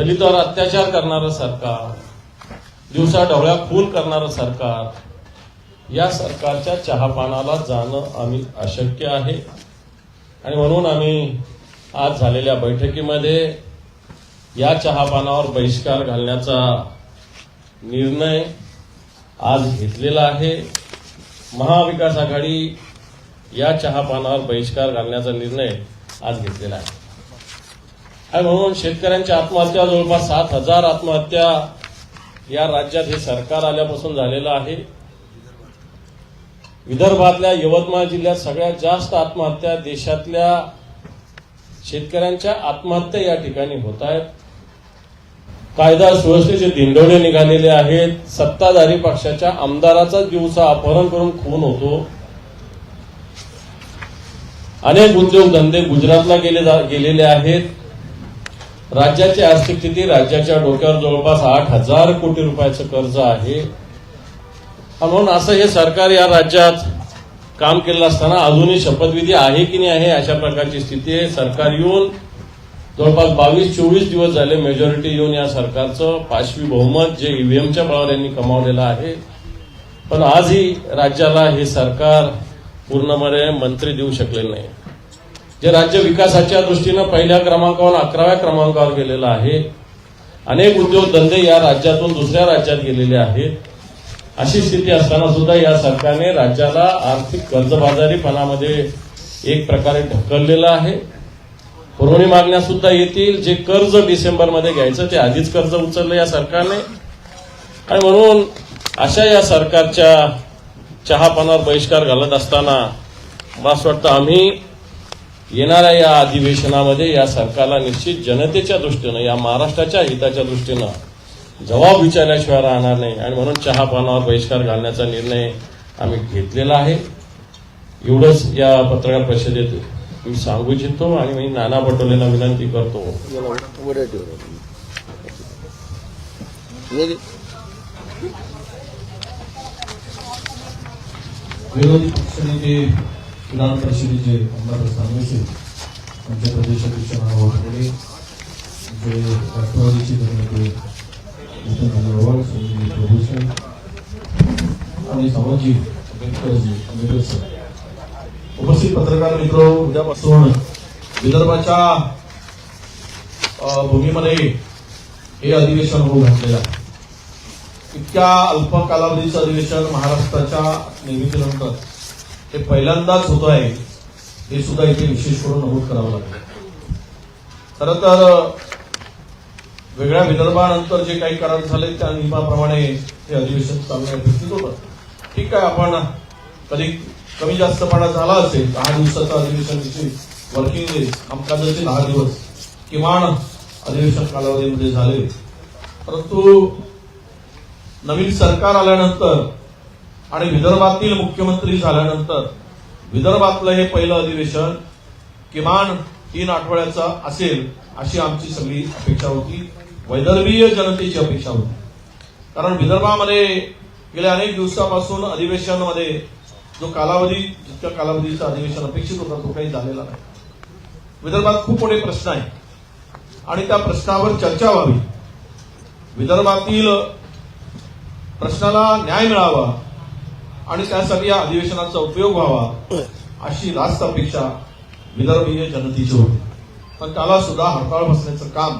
दलितावर अत्याचार करणारं सरकार दिवसा ढवळ्या खून करणारं सरकार या सरकारच्या चहापानाला जाणं आम्ही अशक्य आहे. आणि म्हणून आम्ही आज झालेल्या बैठकीमध्ये या चहापानावर बहिष्कार घालण्याचा निर्णय आज घेतलेला आहे. महाविकास आघाडी या चहापानावर बहिष्कार घालण्याचा निर्णय आज घेतलेला आहे. आणि म्हणून शेतकऱ्यांच्या आत्महत्या जवळपास सात हजार आत्महत्या या राज्यात हे सरकार आल्यापासून झालेलं आहे. विदर्भातल्या यवतमाळ जिल्ह्यात सगळ्यात जास्त आत्महत्या देशातल्या शेतकऱ्यांच्या आत्महत्या या ठिकाणी होत आहेत. कायदा सुव्यवस्थेचे दिंडोळे निघालेले आहेत. सत्ताधारी पक्षाच्या आमदाराचा दिवसा अपहरण करून खून होतो. अनेक उद्योगधंदे गुजरातला गेले जा- गेलेले आहेत. राज्याची आर्थिक स्थिती राज्याच्या डोक्यावर जवळपास आठ हजार कोटी रुपयाचं कर्ज आहे. म्हणून असं हे सरकार या राज्यात काम केलं असताना अजूनही शपथविधी आहे की नाही आहे अशा प्रकारची स्थिती आहे. सरकार येऊन जवळपास बावीस चोवीस दिवस झाले मेजॉरिटी येऊन या सरकारचं पाचवी बहुमत जे ईव्हीएमच्या बळावर यांनी कमावलेलं आहे. पण आजही राज्याला हे सरकार पूर्णपणे मंत्री देऊ शकलेलं नाही. जे राज्य विकासाच्या दृष्टीनं पहिल्या क्रमांकावर अकराव्या क्रमांकावर गेलेलं आहे. अनेक उद्योगधंदे या राज्यातून दुसऱ्या राज्यात गेलेले आहेत. अशी स्थिती असताना सुद्धा या सरकारने राज्याला आर्थिक कर्जबाजारीपणामध्ये एक प्रकारे ढकललेलं आहे. पुरवणी मागण्या सुद्धा येतील. जे कर्ज डिसेंबरमध्ये घ्यायचं ते आधीच कर्ज उचललं या सरकारने. आणि म्हणून अशा या सरकारच्या चहापानावर बहिष्कार घालत असताना मला असं वाटतं आम्ही येणाऱ्या या अधिवेशनामध्ये या सरकारला निश्चित जनतेच्या दृष्टीनं या महाराष्ट्राच्या हिताच्या दृष्टीनं जबाब विचारल्याशिवाय राहणार नाही. आणि म्हणून चहापानावर बहिष्कार घालण्याचा निर्णय आम्ही घेतलेला आहे. एवढंच या पत्रकार परिषदेत मी सांगू इच्छितो आणि मी नाना पटोलेंना विनंती करतो. विरोधी पक्षनेते विधान परिषदेचे आमदार सांगलीचे आमचे प्रदेशाध्यक्ष नाना वाटले जे राष्ट्रवादीचे नेते नितीन सुनील प्रभूषण आणि सामाजिक आंबेडकरजी आंबेडकर सर. उपस्थित पत्रकार मित्र उद्यापासून विदर्भाच्या भूमीमध्ये हे अधिवेशन होऊ घातलेलं आहे. इतक्या अल्प कालावधीचं अधिवेशन महाराष्ट्राच्या निर्मितीनंतर हे पहिल्यांदाच होत आहे हे सुद्धा इथे विशेष करून नमूद करावं लागेल खर तर वेगळ्या विदर्भानंतर जे काही करार झाले त्या नियमाप्रमाणे हे अधिवेशन चालणे अपेक्षित होतं. ठीक आहे आपण कधी कमी जास्तपणा झाला असेल दहा दिवसाचं अधिवेशन वर्किंग डे कामकाजाचे दहा दिवस किमान अधिवेशन कालावधीमध्ये झाले. परंतु नवीन सरकार आल्यानंतर आणि विदर्भातील मुख्यमंत्री झाल्यानंतर विदर्भातलं हे पहिलं अधिवेशन किमान तीन आठवड्याचं असेल अशी आमची सगळी अपेक्षा होती. वैदर्भीय जनतेची अपेक्षा होती. कारण विदर्भामध्ये गेल्या अनेक दिवसापासून अधिवेशनामध्ये जो कालावधी जितक्या कालावधीचं अधिवेशन अपेक्षित होता तो काही झालेला नाही. विदर्भात खूप मोठे प्रश्न आहेत. आणि त्या प्रश्नावर चर्चा व्हावी. विदर्भातील प्रश्नाला न्याय मिळावा. आणि त्यासाठी या अधिवेशनाचा उपयोग व्हावा अशी रास्त अपेक्षा विदर्भीय जनतेची होती. पण त्याला सुद्धा हरताळ बसण्याचं काम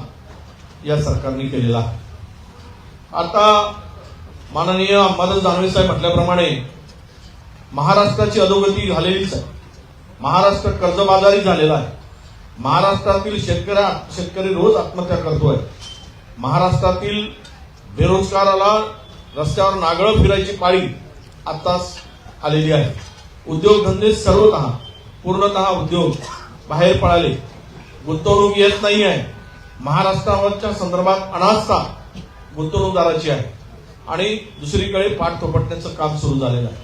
या सरकारने केलेलं आहे. आता माननीय अंबादास दानवे साहेब म्हटल्याप्रमाणे महाराष्ट्राची अधोगती झालेलीच आहे. महाराष्ट्र कर्जबाजारी झालेला आहे. महाराष्ट्रातील शेतकऱ्या शेतकरी रोज आत्महत्या करतोय. महाराष्ट्रातील बेरोजगाराला रस्त्यावर नागळं फिरायची पाळी आताच आलेली आहे. उद्योगधंदे सर्वतः पूर्णतः उद्योग बाहेर पळाले गुंतवणूक येत नाही आहे. महाराष्ट्रावरच्या संदर्भात अनास्था गुंतवणूकदाराची आहे. आणि दुसरीकडे पाठ थोपटण्याचं काम सुरू झालेलं आहे.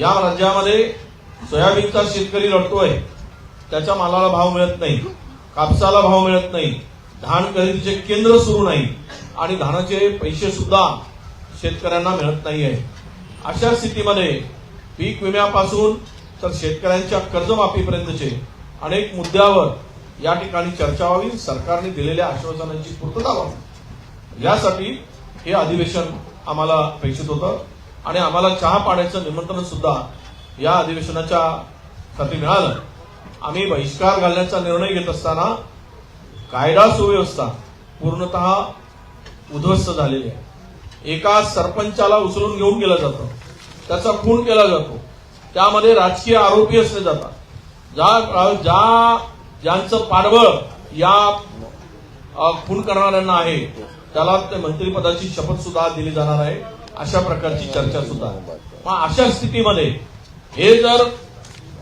या राज्यामध्ये सोयाबीनचा शेतकरी लढतोय. त्याच्या मालाला भाव मिळत नाही. कापसाला भाव मिळत नाही. धान खरेदीचे केंद्र सुरू नाही. आणि धानाचे पैसे सुद्धा शेतकऱ्यांना मिळत नाही आहे. अशा स्थितीमध्ये पीक विम्यापासून तर शेतकऱ्यांच्या कर्जमाफीपर्यंतचे अनेक मुद्द्यावर या ठिकाणी चर्चा व्हावी सरकारने दिलेल्या आश्वासनांची पूर्तता व्हावी. यासाठी हे अधिवेशन आम्हाला अपेक्षित होतं आणि आम्हाला चहा पाण्याचं निमंत्रण सुद्धा या अधिवेशनाच्या साठी मिळालं. आम्ही बहिष्कार घालण्याचा निर्णय घेत असताना कायदा सुव्यवस्था पूर्णतः उद्ध्वस्त झालेली आहे. एका सरपंचाला उचलून घेऊन गेलं जातं. त्याचा खून केला जातो. त्यामध्ये राजकीय आरोपी असले जातात. ज्या ज्या ज्यांचं पाठबळ या खून करणाऱ्यांना आहे त्याला ते मंत्रिपदाची शपथ सुद्धा दिली जाणार आहे. अशा प्रकारची चर्चा सुद्धा. आहे. मग अशा स्थितीमध्ये हे जर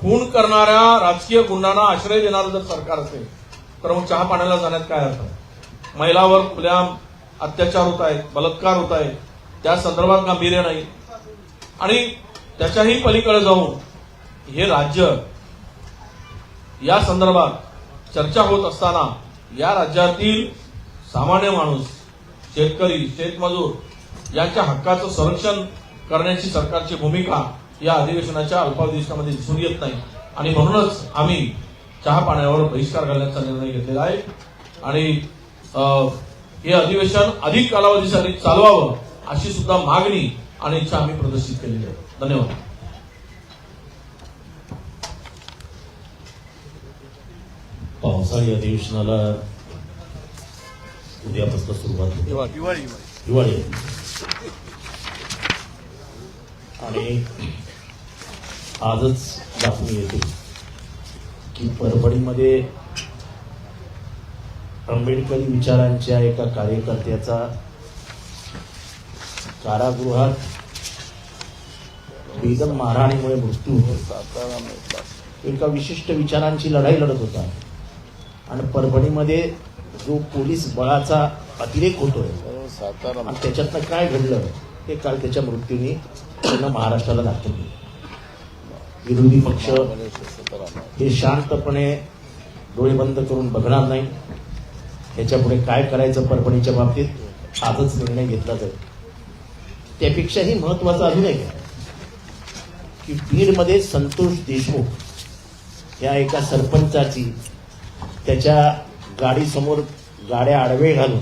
खून करणाऱ्या राजकीय गुंडांना आश्रय देणारं जर सरकार असेल तर मग चहा पाण्याला जाण्यात काय अर्थ? महिलावर खुल्या अत्याचार होत आहेत बलात्कार होत आहेत त्या संदर्भात गांभीर्य नाही. आणि त्याच्याही पलीकडे जाऊन हे राज्य या संदर्भात चर्चा होत असताना या राज्यातील सामान्य माणूस शेतकरी शेतमजूर यांच्या हक्काचं संरक्षण करण्याची सरकारची भूमिका या अधिवेशनाच्या अल्पावधीष्टामध्ये दिसून येत नाही. आणि म्हणूनच आम्ही चहा पाण्यावर बहिष्कार घालण्याचा निर्णय घेतलेला आहे. आणि हे अधिवेशन अधिक कालावधीसाठी चालवावं अशी सुद्धा मागणी आणि इच्छा आम्ही प्रदर्शित केलेली आहे. धन्यवाद. पावसाळी अधिवेशनाला उद्यापासून सुरुवात. हिवाळी आणि आजच बातमी येते की परभणीमध्ये आंबेडकरी विचारांच्या एका कार्यकर्त्याचा कारागृहात बेदम मारहाणीमुळे मृत्यू होतो. एका विशिष्ट विचारांची लढाई लढत होता. आणि परभणीमध्ये जो पोलीस बळाचा अतिरेक होतोय आणि त्याच्यातनं काय घडलं हे काल त्याच्या मृत्यूने त्यांना महाराष्ट्राला दाखवलं विरोधी पक्ष हे शांतपणे डोळे बंद करून बघणार नाही. याच्यापुढे काय करायचं परभणीच्या बाबतीत आजच निर्णय घेतला जाईल. त्यापेक्षाही महत्वाचं अजून एक आहे की बीडमध्ये संतोष देशमुख या एका सरपंचाची त्याच्या गाडीसमोर गाड्या आडवे घालून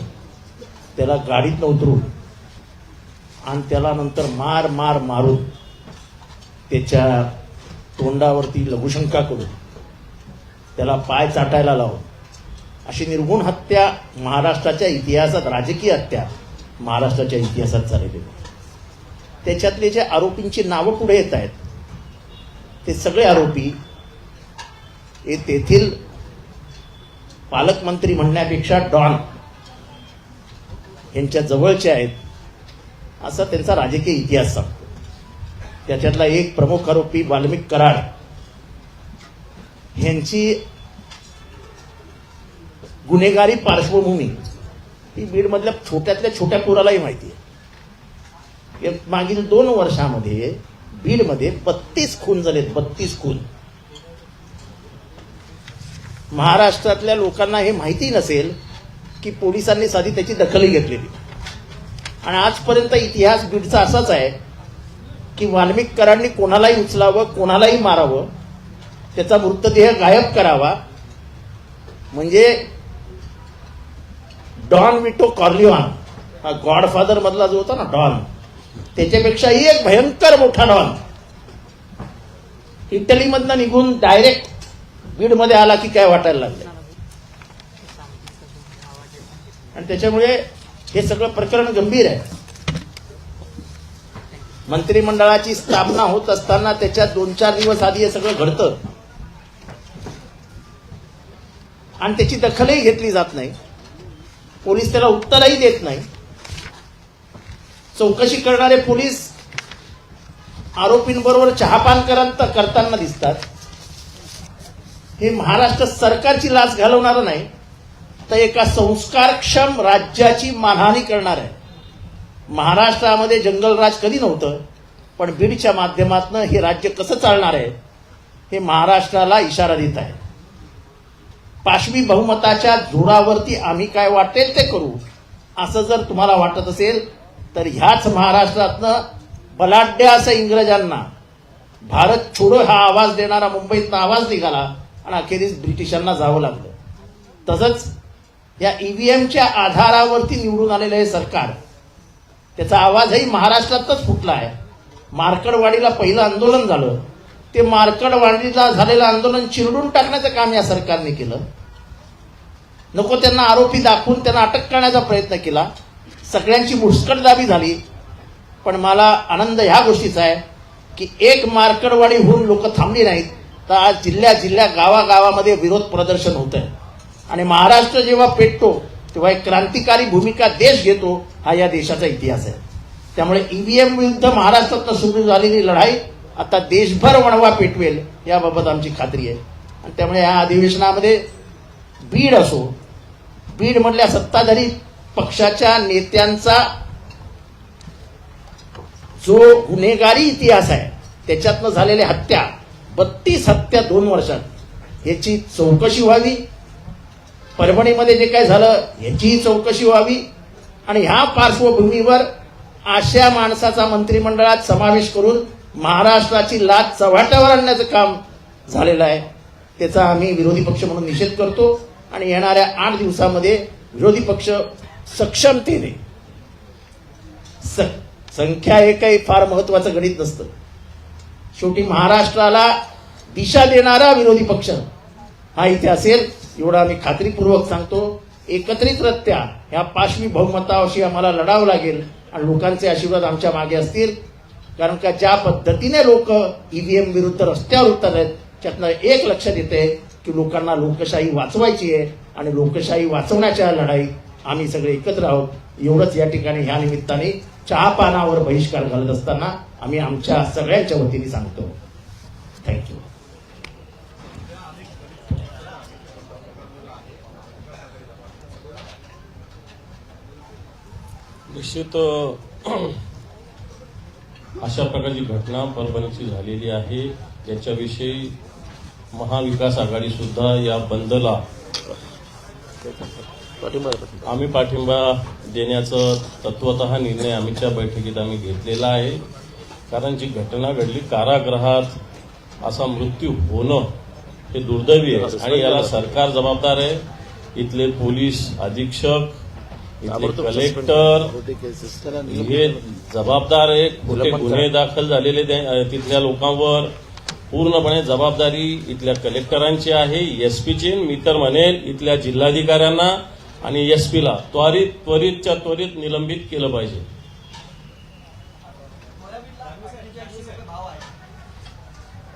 त्याला गाडीत उतरून आणि त्याला नंतर मार मार मारून त्याच्या तोंडावरती लघुशंका करून त्याला पाय चाटायला लावून अशी निर्गुण हत्या महाराष्ट्राच्या इतिहासात राजकीय हत्या महाराष्ट्राच्या इतिहासात झालेली त्याच्यातले जे आरोपींची नावं पुढे येत आहेत ते सगळे आरोपी हे तेथील पालकमंत्री म्हणण्यापेक्षा डॉन यांच्या जवळचे आहेत असा त्यांचा राजकीय इतिहास सांगतो. त्याच्यातला एक प्रमुख आरोपी वाल्मिक कराड यांची गुन्हेगारी पार्श्वभूमी. ही बीडमधल्या छोट्यातल्या छोट्या पोरालाही माहिती आहे. मागील दोन वर्षामध्ये बीडमध्ये बत्तीस खून झालेत बत्तीस खून. महाराष्ट्रातल्या लोकांना हे माहिती नसेल की पोलिसांनी साधी त्याची दखलही घेतलेली. आणि आजपर्यंत इतिहास बीडचा असाच आहे की वाल्मिककरांनी कोणालाही उचलावं कोणालाही मारावं त्याचा मृतदेह गायब करावा. म्हणजे डॉन विटो कॉर्लिऑन हा गॉडफादर मधला जो होता ना डॉन. त्याच्यापेक्षाही एक भयंकर मोठा डॉन. इटलीमधनं निघून डायरेक्ट बीडमध्ये आला की काय वाटायला लागलं? आणि त्याच्यामुळे हे सगळं प्रकरण गंभीर आहे. मंत्रिमंडळाची स्थापना होत असताना त्याच्या दोन चार दिवस आधी हे सगळं घडतं. आणि त्याची दखलही घेतली जात नाही. पोलीस त्याला उत्तरही देत नाही. चौकशी करणारे पोलीस आरोपींबरोबर चहापान करत करताना दिसतात. हे महाराष्ट्र सरकारची लाच घालवणारं नाही तर एका संस्कारक्षम राज्याची मानहानी करणार आहे. महाराष्ट्रामध्ये जंगलराज कधी नव्हतं पण बीडच्या माध्यमातून हे राज्य कसं चालणार आहे हे महाराष्ट्राला इशारा देत आहे पाशवी बहुमताच्या जोरावरती आम्ही काय वाटेल ते करू. असं जर तुम्हाला वाटत असेल तर ह्याच महाराष्ट्रातनं बलाढ्य असं इंग्रजांना भारत छोडो हा आवाज देणारा मुंबईतनं आवाज निघाला आणि अखेरीस ब्रिटिशांना जावं लागलं. तसंच या ईव्हीएमच्या आधारावरती निवडून आलेलं हे सरकार त्याचा आवाजही महाराष्ट्रातच फुटला आहे. मार्कडवाडीला पहिलं आंदोलन झालं. ते मार्कडवाडीला झालेलं आंदोलन चिरडून टाकण्याचं काम या सरकारने केलं. नको त्यांना आरोपी दाखवून त्यांना अटक करण्याचा प्रयत्न केला. सगळ्यांची मुस्कटदाबी झाली. पण मला आनंद ह्या गोष्टीचा आहे की एक मार्कडवाडी होऊन लोक थांबली नाहीत. तर आज जिल्ह्या जिल्ह्या गावागावामध्ये विरोध प्रदर्शन होत आहे आणि महाराष्ट्र जेव्हा पेटतो तेव्हा एक क्रांतिकारी भूमिका देश घेतो हा या देशाचा इतिहास आहे. त्यामुळे ईव्हीएम विरुद्ध महाराष्ट्रात सुरू झालेली लढाई आता देशभर वणवा पेटवेल याबाबत आमची खात्री आहे. आणि त्यामुळे या अधिवेशनामध्ये बीड असो बीड म्हटल्या सत्ताधारी पक्षाच्या नेत्यांचा जो गुन्हेगारी इतिहास आहे त्याच्यातनं झालेल्या हत्या बत्तीस हत्या दोन वर्षात याची चौकशी व्हावी. परभणीमध्ये जे काय झालं याचीही चौकशी व्हावी. आणि ह्या पार्श्वभूमीवर अशा माणसाचा मंत्रिमंडळात समावेश करून महाराष्ट्राची लाच चव्हाट्यावर आणण्याचं काम झालेलं आहे. त्याचा आम्ही विरोधी पक्ष म्हणून निषेध करतो आणि येणाऱ्या आठ दिवसामध्ये विरोधी पक्ष सक्षमतेने स- संख्या हे काही फार महत्वाचं गणित नसतं. शेवटी महाराष्ट्राला दिशा देणारा विरोधी पक्ष हा इथे असेल एवढा आम्ही खात्रीपूर्वक सांगतो. एकत्रितरित्या ह्या पाशवी बहुमताशी आम्हाला लढावं लागेल आणि लोकांचे आशीर्वाद आमच्या मागे असतील. कारण का ज्या पद्धतीने लोक ईव्हीएम विरुद्ध रस्त्यावर उतरत आहेत त्यातनं एक लक्षात देते की लोकांना लोकशाही वाचवायची आहे आणि लोकशाही वाचवण्याच्या लढाईत आम्ही सगळे एकत्र आहोत. एवढंच या ठिकाणी ह्या निमित्ताने चहा पानावर बहिष्कार घालत असताना आम्ही आमच्या सगळ्यांच्या वतीने सांगतो. थँक्यू निश्चित अशा प्रकारची घटना परभणीची झालेली आहे. याच्याविषयी महाविकास आघाडी सुद्धा या बंदला आम्ही पाठिंबा देण्याचं तत्वत निर्णय आम्हीच्या बैठकीत आम्ही घेतलेला आहे. कारण जी घटना घडली कारागृहात असा मृत्यू होणं हे दुर्दैवी आहे. आणि याला सरकार जबाबदार आहे. इथले पोलीस अधीक्षक कलेक्टर हे जबाबदार आहे कुठे गुन्हे दाखल झालेले त्या- तिथल्या लोकांवर पूर्णपणे जबाबदारी इथल्या कलेक्टरांची आहे. एसपीची मी तर म्हणेल इथल्या जिल्हाधिकाऱ्यांना आणि एसपीला त्वरित त्वरितच्या त्वरित निलंबित केलं पाहिजे.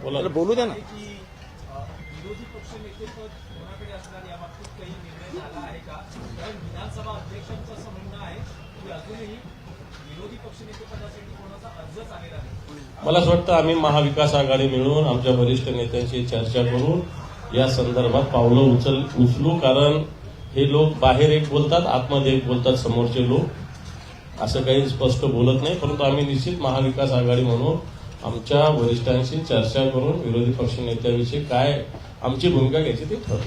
बोला. बोलू द्या ना की अ, विरोधी पक्ष नेतेपद कोणाकडे असणार याबाबतीत काही निर्णय झाला आहे का कारण विधानसभा अध्यक्षांचं असं म्हणणं आहे की अजूनही विरोधी पक्ष नेतेपदासाठी कोणाचा अर्जच आलेला नाही मला असं वाटतं आम्ही महाविकास आघाडी मिळून आमच्या वरिष्ठ नेत्यांशी चर्चा करून या संदर्भात पावलं उचल उचलू. कारण हे लोक बाहेर एक बोलतात आतमध्ये एक बोलतात समोरचे लोक. असं काही स्पष्ट बोलत नाही. परंतु आम्ही निश्चित महाविकास आघाडी म्हणून आमच्या वरिष्ठांशी चर्चा करून विरोधी पक्ष नेत्याविषयी काय आमची भूमिका घ्यायची ती पण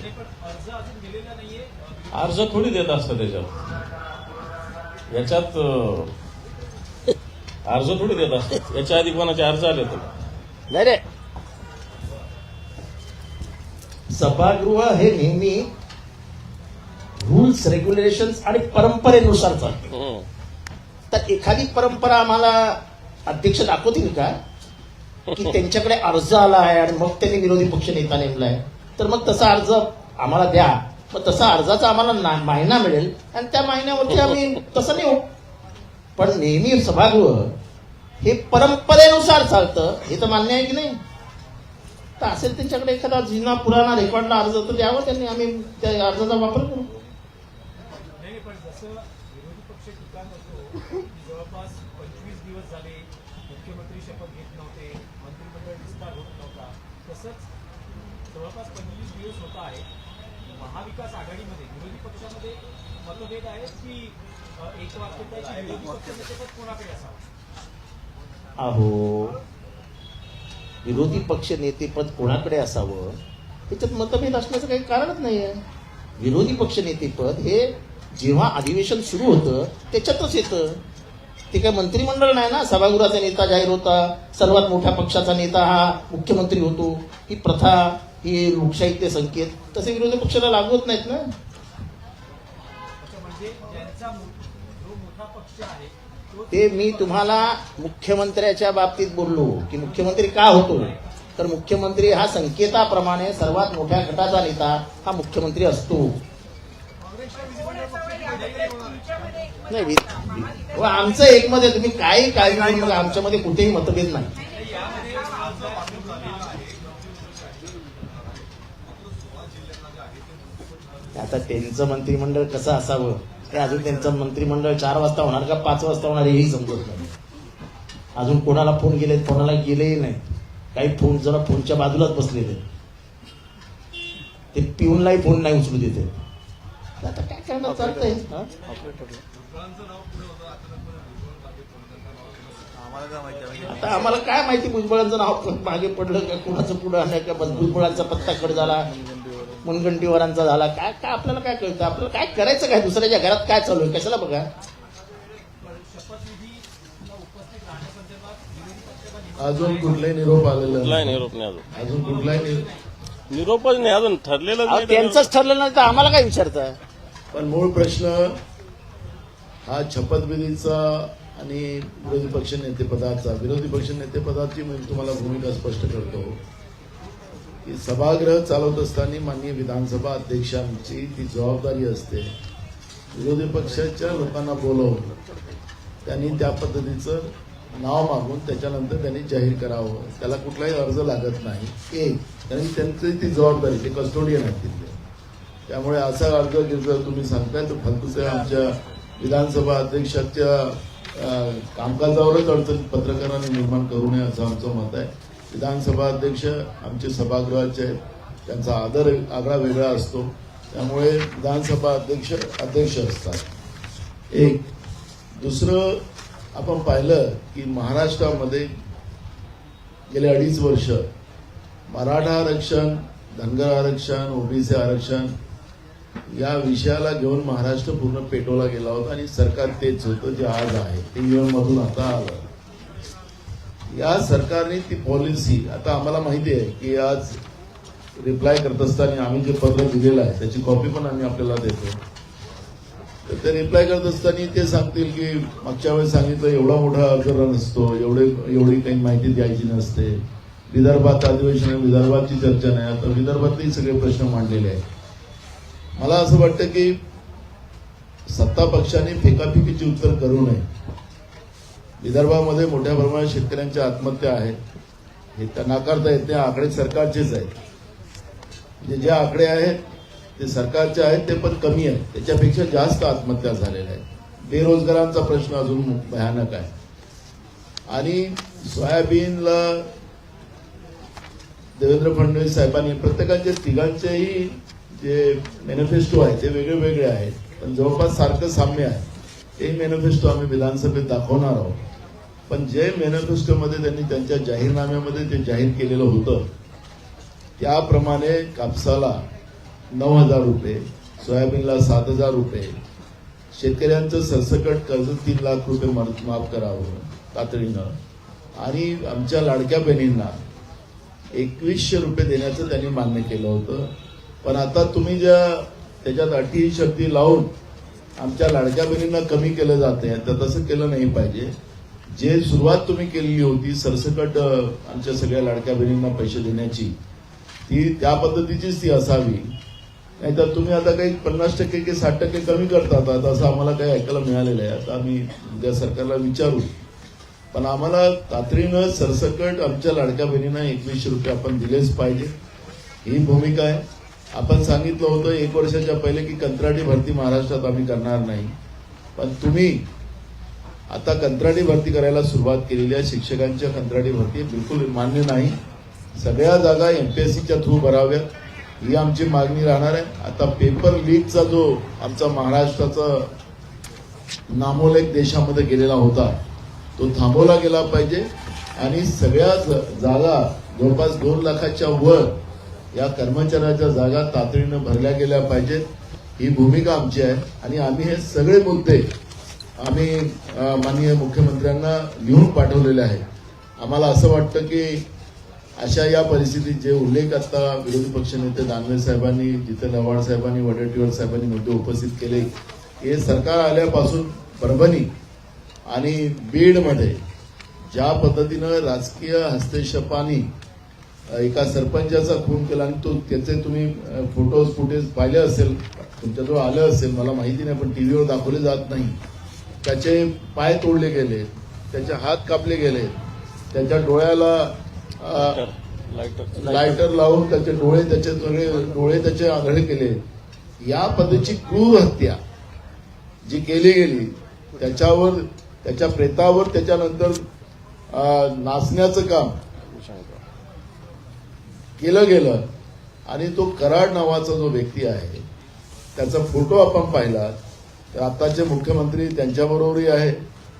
अर्ज थोडी देत असतं त्याच्यात याच्यात अर्ज थोडी देत असतात. याच्या आधी कोणाचे अर्ज आले तर. नाही रे सभागृह हे नेहमी रूल्स रेग्युलेशन्स आणि परंपरेनुसार चालते. तर एखादी परंपरा आम्हाला अध्यक्ष दाखवतील का? की त्यांच्याकडे अर्ज आला आहे आणि मग त्यांनी विरोधी पक्ष नेता नेमलाय तर मग तसा अर्ज आम्हाला द्या. मग तसा अर्जाचा आम्हाला ना- महिना मिळेल. आणि त्या महिन्यावरती आम्ही तसं नेऊ पण नेहमी सभागृह हे परंपरेनुसार चालतं. हे तर मान्य आहे की नाही? तर असेल त्यांच्याकडे एखादा जुना पुराणा रेकॉर्डला अर्ज तर द्यावा त्यांनी. आम्ही त्या अर्जाचा वापर करू. नाही पण जसं विरोधी पक्ष टीका करतो की जवळपास पंचवीस दिवस झाले मुख्यमंत्री शपथ घेत नव्हते मंत्रिमंडळ विस्तार होत नव्हता तसंच जवळपास पंचवीस दिवस होत आहे महाविकास आघाडीमध्ये विरोधी पक्षामध्ये मतभेद आहेत की एक वाक्यताची विरोधी पक्ष म्हणजे नेतेपद कोणाकडे असावं? अहो विरोधी पक्ष नेतेपद कोणाकडे असावं? त्याच्यात मतभेद असण्याचं काही कारणच नाही आहे विरोधी पक्ष नेतेपद हे जेव्हा अधिवेशन सुरू होतं त्याच्यातच येतं. ते काय मंत्रिमंडळ नाही ना? सभागृहाचा नेता जाहीर होता. सर्वात मोठ्या पक्षाचा नेता हा मुख्यमंत्री होतो. ही प्रथा ही लोकशाहीतले संकेत तसे विरोधी पक्षाला लागू होत नाहीत ना. तुमचा मो- जो मोठा पक्ष आहे तो मी तुम्हाला मुख्यमंत्र्याच्या बाबतीत बोललो की मुख्यमंत्री का होतो? तर मुख्यमंत्री हा संकेताप्रमाणे सर्वात मोठ्या गटाचा नेता हा मुख्यमंत्री असतो. नाही आमचं एकमत आहे तुम्ही काही काळजी आमच्यामध्ये कुठेही मतभेद नाही. आता त्यांचं मंत्रिमंडळ कसं असावं? ते अजून त्यांचं मंत्रिमंडळ चार वाजता होणार का पाच वाजता होणार हेही समजत नाही. अजून कोणाला फोन गेले कोणाला गेलेही नाही. काही फोन जरा फोनच्या बाजूलाच बसलेले ते पिऊनलाही फोन नाही उचलू देते आता काय करणार? चालतंय. हा? आता आम्हाला काय माहिती भुजबळांचं नाव मागे पडलं का कुणाचं पुढं आलं का बस भुजबळांचा पत्ता कट झाला. मुनगंटीवरांचा झाला. काय काय आपल्याला काय कळतं? आपल्याला काय करायचं काय? दुसऱ्याच्या घरात काय चालू आहे? कशाला बघा? अजून कुठलाही निरोप आलेला कुठलाही निरोप नाही अजून. अजून कुठलाही निरोप निरोपच नाही अजून ठरलेलं अहो, नाही त्यांचंच ठरलं नाही तर आम्हाला काय विचारता? पण मूळ प्रश्न हा शपथविधीचा आणि विरोधी पक्ष नेतेपदाचा. विरोधी पक्ष नेतेपदाची मी तुम्हाला भूमिका स्पष्ट करतो. की सभागृह चालवत असताना माननीय विधानसभा अध्यक्षांची ती जबाबदारी असते. विरोधी पक्षाच्या लोकांना बोलवून त्यांनी त्या पद्धतीचं नाव मागून त्याच्यानंतर त्यांनी जाहीर करावं. त्याला कुठलाही अर्ज लागत नाही. एक कारण त्यांची ती जबाबदारी ते कस्टोडियन आहेत तिथले. त्यामुळे असा अर्ज जर तुम्ही सांगताय तर फालतूच्या आमच्या विधानसभा अध्यक्षाच्या कामकाजावरच अडचण पत्रकारांनी निर्माण करू नये असं आमचं मत आहे. विधानसभा अध्यक्ष आमचे सभागृहाचे आहेत. त्यांचा आदर आगळा वेगळा असतो. त्यामुळे विधानसभा अध्यक्ष अध्यक्ष असतात. एक दुसरं आपण पाहिलं की महाराष्ट्रामध्ये गेले अडीच वर्ष मराठा आरक्षण धनगर आरक्षण ओबीसी आरक्षण या विषयाला घेऊन महाराष्ट्र पूर्ण पेटवला गेला होता आणि सरकार तेच होतं जे आज आहे. ते मधून आता आलं. या सरकारने ती पॉलिसी आता आम्हाला माहिती आहे की आज रिप्लाय करत असताना आम्ही जे पत्र दिलेलं आहे त्याची कॉपी पण आम्ही आपल्याला देतो. तर ते रिप्लाय करत असताना ते सांगतील की मागच्या वेळेस सांगितलं एवढा मोठा अर्ज नसतो एवढे एवढी काही माहिती द्यायची नसते. विदर्भात अधिवेशन आहे, विदर्भाची चर्चा नाही आता विदर्भातही सगळे प्रश्न मांडलेले आहेत. मला असं वाटतं की सत्ता पक्षाने फेकाफेकीची उत्तर करू नये. विदर्भामध्ये मोठ्या प्रमाणात शेतकऱ्यांच्या आत्महत्या आहेत हे त्या नाकारता येत नाही आकडे सरकारचेच आहेत म्हणजे जे आकडे आहेत ते सरकारचे आहेत ते पण कमी आहेत. त्याच्यापेक्षा जास्त आत्महत्या झालेल्या आहेत. बेरोजगारांचा प्रश्न अजून भयानक आहे. आणि सोयाबीनला देवेंद्र फडणवीस साहेबांनी प्रत्येकाचे तिघांचेही जे मॅनिफेस्टो आहे ते वेगळे वेगळे आहेत. पण जवळपास सारखं साम्य आहे. ते मॅनिफेस्टो आम्ही विधानसभेत दाखवणार आहोत. पण जे मॅनिफेस्टोमध्ये त्यांनी त्यांच्या जाहीरनाम्यामध्ये ते जाहीर केलेलं होतं त्याप्रमाणे कापसाला नऊ हजार रुपये सोयाबीनला सात हजार रुपये शेतकऱ्यांचं सरसकट कर्ज तीन लाख रुपये मा- माफ करावं तातडीनं. आणि आमच्या लाडक्या बहिणींना एकवीसशे रुपये देण्याचं त्यांनी मान्य केलं होतं. पण आता तुम्ही ज्या त्याच्यात अटी शक्ती लावून आमच्या लाडक्या बहिणींना कमी केलं जाते तर तसं केलं नाही पाहिजे. जे सुरुवात तुम्ही केलेली होती सरसकट आमच्या सगळ्या लाडक्या बहिणींना पैसे देण्याची ती त्या पद्धतीचीच ती असावी. नाहीतर तुम्ही आता काही पन्नास टक्के की साठ टक्के कमी करतात आता असं आम्हाला काही ऐकायला मिळालेलं आहे. आता आम्ही उद्या सरकारला विचारू. पण आम्हाला तातडीनं सरसकट आमच्या लाडक्या बहिणींना एकवीसशे रुपये आपण दिलेच पाहिजे. ही भूमिका आहे. आपण सांगितलं होतं एक वर्षाच्या पहिले की कंत्राटी भरती महाराष्ट्रात आम्ही करणार नाही. पण तुम्ही आता कंत्राटी भरती करायला सुरुवात केलेली आहे. शिक्षकांच्या कंत्राटी भरती बिलकुल मान्य नाही. सगळ्या जागा एमपीएससीच्या थ्रू भराव्यात. ही आमची मागणी राहणार आहे. आता पेपर लीकचा जो आमचा महाराष्ट्राचा नामोलेख देशामध्ये गेलेला होता तो थांबवला गेला पाहिजे. आणि सगळ्या जागा जवळपास दोन लाखाच्या वर या कर्मचाऱ्याच्या जागा तातडीनं भरल्या गेल्या पाहिजेत. ही भूमिका आमची आहे. आणि आम्ही हे सगळे मुद्दे आम्ही माननीय मुख्यमंत्र्यांना लिहून पाठवलेले आहे. आम्हाला असं वाटतं की अशा या परिस्थितीत जे उल्लेख आता विरोधी पक्षनेते दानवे साहेबांनी जितेंद्र आव्हाड साहेबांनी वडेट्टीवार साहेबांनी मुद्दे उपस्थित केले हे सरकार आल्यापासून परभणी आणि बीडमध्ये ज्या पद्धतीनं राजकीय हस्तक्षेपाने एका सरपंचाचा खून केला आणि तो त्याचे तुम्ही फोटोज फुटेज पाहिले असेल तुमच्याजवळ आलं असेल मला माहिती नाही पण टीव्हीवर दाखवले जात नाही. त्याचे पाय तोडले गेले त्याचे हात कापले गेले त्याच्या डोळ्याला लायटर लावून त्याचे डोळे त्याचे सगळे डोळे त्याचे आंधळे केले. या पद्धतीची क्रूर हत्या जी केली गेली त्याच्यावर त्याच्या प्रेतावर त्याच्यानंतर नाचण्याचं काम केलं गेलं. आणि तो कराड नावाचा जो व्यक्ती आहे त्याचा फोटो आपण पाहिला तर आताचे मुख्यमंत्री त्यांच्याबरोबरही आहे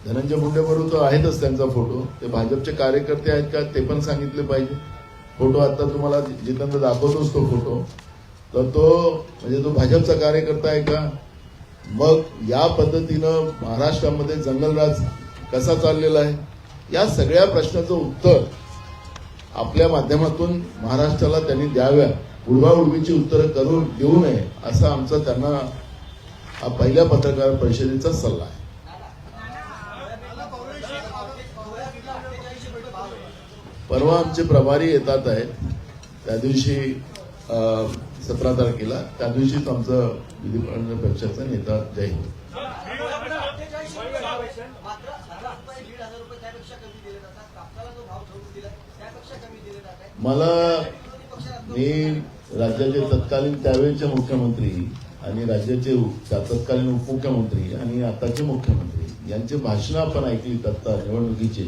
धनंजय मुंडे बरोबर तर आहेतच त्यांचा फोटो. ते भाजपचे कार्यकर्ते आहेत का ते पण सांगितले पाहिजे. फोटो आता तुम्हाला जितेंद्र दाखवतोच तो फोटो. तर तो म्हणजे तो भाजपचा कार्यकर्ता आहे का? मग या पद्धतीनं महाराष्ट्रामध्ये जंगलराज कसा चाललेला आहे? या सगळ्या प्रश्नाचं उत्तर आपल्या माध्यमातून महाराष्ट्राला त्यांनी द्याव्या. उडवाउडवीची उत्तरं करून देऊ नये असं आमचा त्यांना हा पहिल्या पत्रकार परिषदेचा सल्ला आहे. परवा आमचे प्रभारी येतात आहेत. त्या दिवशी सतरा तारखेला. त्या दिवशीच आमचं विधिमंडळ पक्षाचा नेता जय मला मी राज्याचे तत्कालीन त्यावेळेचे मुख्यमंत्री आणि राज्याचे तत्कालीन उपमुख्यमंत्री आणि आताचे मुख्यमंत्री यांचे भाषणं आपण ऐकली तत्ता निवडणुकीचे.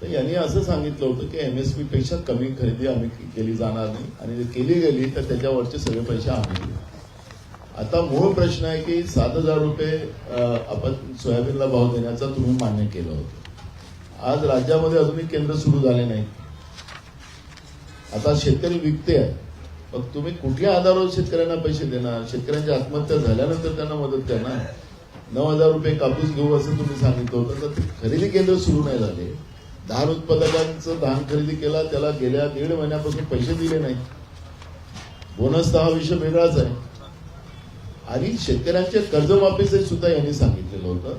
तर यांनी असं सांगितलं होतं की एम एस पी पेक्षा कमी खरेदी आम्ही केली जाणार नाही. आणि जर केली गेली तर त्याच्यावरचे सगळे पैसे आम्ही आता मूळ प्रश्न आहे की सात हजार रुपये आपण सोयाबीनला भाव देण्याचा तुम्ही मान्य केलं होतं. आज राज्यामध्ये अजूनही केंद्र सुरू झाले नाही आता शेतकरी विकते आहे मग तुम्ही कुठल्या आधारावर शेतकऱ्यांना पैसे देणार? शेतकऱ्यांची आत्महत्या झाल्यानंतर त्यांना मदत करणार? नऊ हजार रुपये कापूस घेऊ असं तुम्ही सांगितलं होतं तर ते खरेदी केंद्र सुरू नाही झाले. धान उत्पादकांचं धान खरेदी केला त्याला गेल्या दीड महिन्यापासून पैसे दिले नाही. तर हा विषय वेगळाच आहे. आणि शेतकऱ्यांचे कर्जमाफीचे सुद्धा यांनी सांगितलेलं होतं.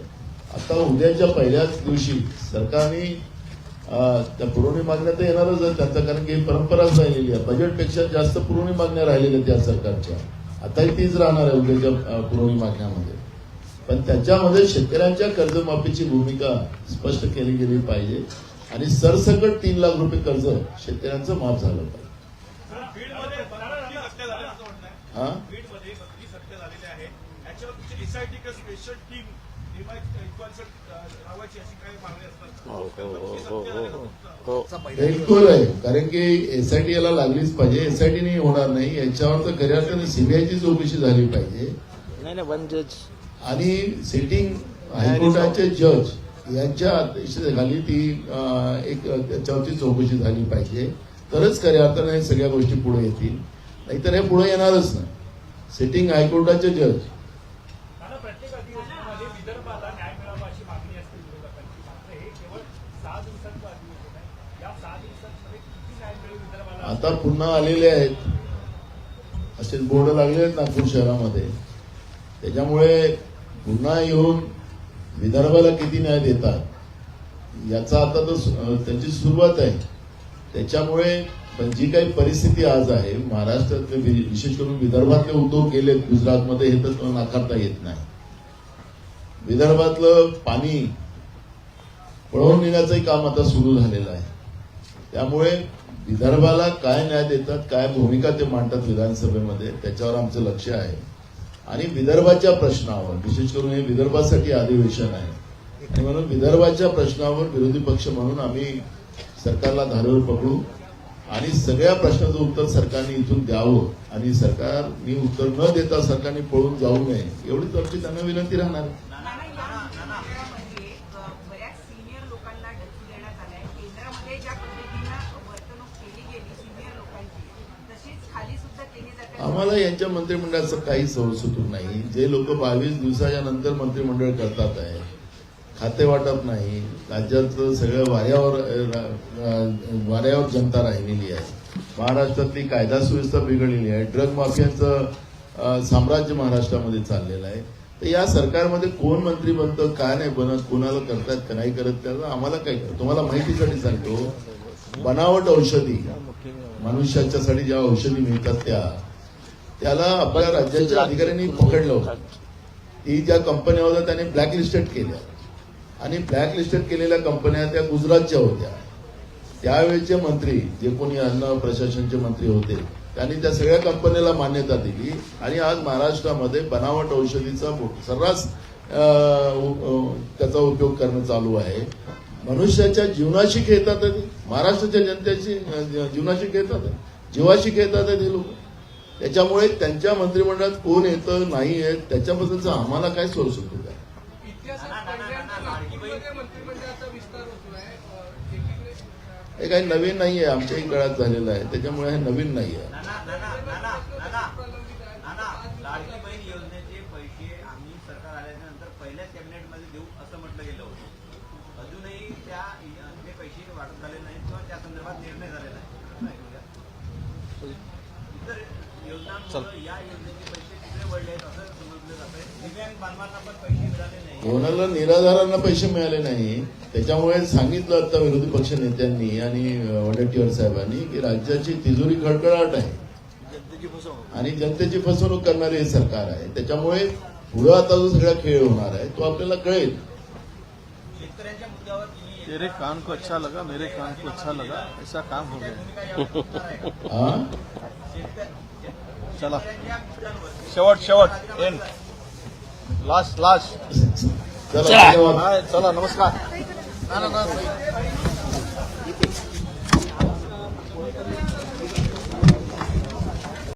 आता उद्याच्या पहिल्याच दिवशी सरकारने त्या पुरवणी मागण्या तर येणारच आहेत. त्यांचा कारण की परंपराच राहिलेली आहे. बजेटपेक्षा जास्त पुरवणी मागण्या राहिलेल्या त्या सरकारच्या. आताही तीच राहणार आहे उद्याच्या पुरवणी मागण्यामध्ये. पण त्याच्यामध्ये शेतकऱ्यांच्या कर्जमाफीची भूमिका स्पष्ट केली गेली पाहिजे. आणि सरसकट तीन लाख रुपये कर्ज शेतकऱ्यांचं माफ झालं पाहिजे. हा? स्पेशल टीम बिलकुल आहे कारण की एसआयटी याला लागलीच पाहिजे. एसआयटी नाही होणार नाही. याच्यावर तर खऱ्या अर्थाने सीबीआयची चौकशी झाली पाहिजे. वन जज आणि सिटिंग हायकोर्टाचे जज यांच्या अध्यक्षतेखाली ती एक त्याच्यावरची चौकशी झाली पाहिजे. तरच खऱ्या अर्थाने हे सगळ्या गोष्टी पुढे येतील. नाहीतर हे पुढे येणारच नाही. सिटिंग हायकोर्टाचे जज मला प्रत्येक अधिवेशनामध्ये विदर्भाला न्याय मिळावा अशी मागणी असते विरोधकांची मात्र हे केवळ सहा दिवसांचं अधिवेशन आहे या सहा दिवसांमध्ये किती न्याय मिळेल विदर्भाला आता पुन्हा आलेले आहेत. असे बोर्ड लागले आहेत नागपूर शहरामध्ये. त्याच्यामुळे पुन्हा येऊन विदर्भाला किती न्याय देतात याचा आता तर त्याची त्यांची सुरुवात आहे. त्याच्यामुळे पण जी काही परिस्थिती आज आहे महाराष्ट्रातले विशेष करून विदर्भातले उद्योग गेलेत गुजरातमध्ये हे तर नाकारता येत नाही. विदर्भातलं पाणी पळवून नेण्याचंही काम आता सुरू झालेलं आहे. त्यामुळे विदर्भाला काय न्याय देतात काय भूमिका ते मांडतात विधानसभेमध्ये त्याच्यावर आमचं लक्ष आहे. आणि विदर्भाच्या प्रश्नावर विशेष करून हे विदर्भासाठी अधिवेशन आहे. आणि म्हणून विदर्भाच्या प्रश्नावर विरोधी पक्ष म्हणून आम्ही सरकारला धारेवर पकडू. आणि सगळ्या प्रश्नाचं उत्तर सरकारने इथून द्यावं. आणि सरकारने उत्तर न देता सरकारने पळून जाऊ नये एवढीच आमची त्यांना विनंती राहणार. आम्हाला यांच्या मंत्रिमंडळाचं काही सुटून नाही. जे लोक बावीस दिवसाच्या नंतर मंत्रिमंडळ करतात आहे खाते वाटप नाही राज्याचं सगळं वाऱ्यावर वाऱ्यावर जनता राहिलेली आहे. महाराष्ट्रातली कायदा सुव्यवस्था बिघडलेली आहे. ड्रग माफियांचं साम्राज्य महाराष्ट्रामध्ये चाललेलं आहे. तर या सरकारमध्ये कोण मंत्री बनतं काय नाही बनत कोणाला करतात का नाही करत त्याला आम्हाला काय तुम्हाला माहितीसाठी सांगतो बनावट औषधी मनुष्याच्यासाठी ज्या औषधी मिळतात त्या त्याला आपल्या राज्याच्या अधिकाऱ्यांनी पकडलं होतं. ती ज्या कंपन्या होत्या त्याने ब्लॅकलिस्टेड केल्या. आणि ब्लॅकलिस्टेड केलेल्या कंपन्या त्या गुजरातच्या होत्या. त्यावेळेचे मंत्री जे कोणी अन्न प्रशासनचे मंत्री होते त्यांनी त्या सगळ्या कंपन्याला मान्यता दिली. आणि आज महाराष्ट्रामध्ये बनावट औषधीचा सर्रास त्याचा उपयोग करणं चालू आहे. मनुष्याच्या जीवनाशी खेळतात महाराष्ट्राच्या जनतेची जीवनाशी खेळतात जीवाशी खेळतात ते लोक. त्याच्यामुळे त्यांच्या मंत्रिमंडळात कोण येतं नाही येत त्याच्याबद्दलचं आम्हाला काय सोर्स होतो काय हे काही नवीन नाही आहे आमच्याही काळात झालेलं आहे त्याच्यामुळे हे नवीन नाही आहे नाना नाना नाना नाना नाना लाडकी बहीण योजनेचे पैसे आम्ही सरकार आल्यानंतर पहिल्याच कॅबिनेटमध्ये देऊ असं म्हटलं गेलं होतं अजूनही त्या ते पैसे वाटप झाले नाहीत किंवा त्या संदर्भात निर्णय झालेला आहे कोणाला निराधारांना पैसे मिळाले नाही. त्याच्यामुळे सांगितलं आता विरोधी पक्ष नेत्यांनी आणि वडेट्टीवार साहेबांनी की राज्याची तिजोरी खडखडाट आहे. आणि जनतेची फसवणूक करणारे हे सरकार आहे. त्याच्यामुळे पुढं आता जो सगळा खेळ होणार आहे तो आपल्याला कळेल. शेतकऱ्यांच्या मुद्द्यावर तुम्ही तेरे कान को अच्छा लगा मेरे कान को अच्छा लगा ऐसा काम हो गया. हा? चला. शेवट शेवट. एंड लास्ट लास्ट चला. नमस्कार. ना ना ना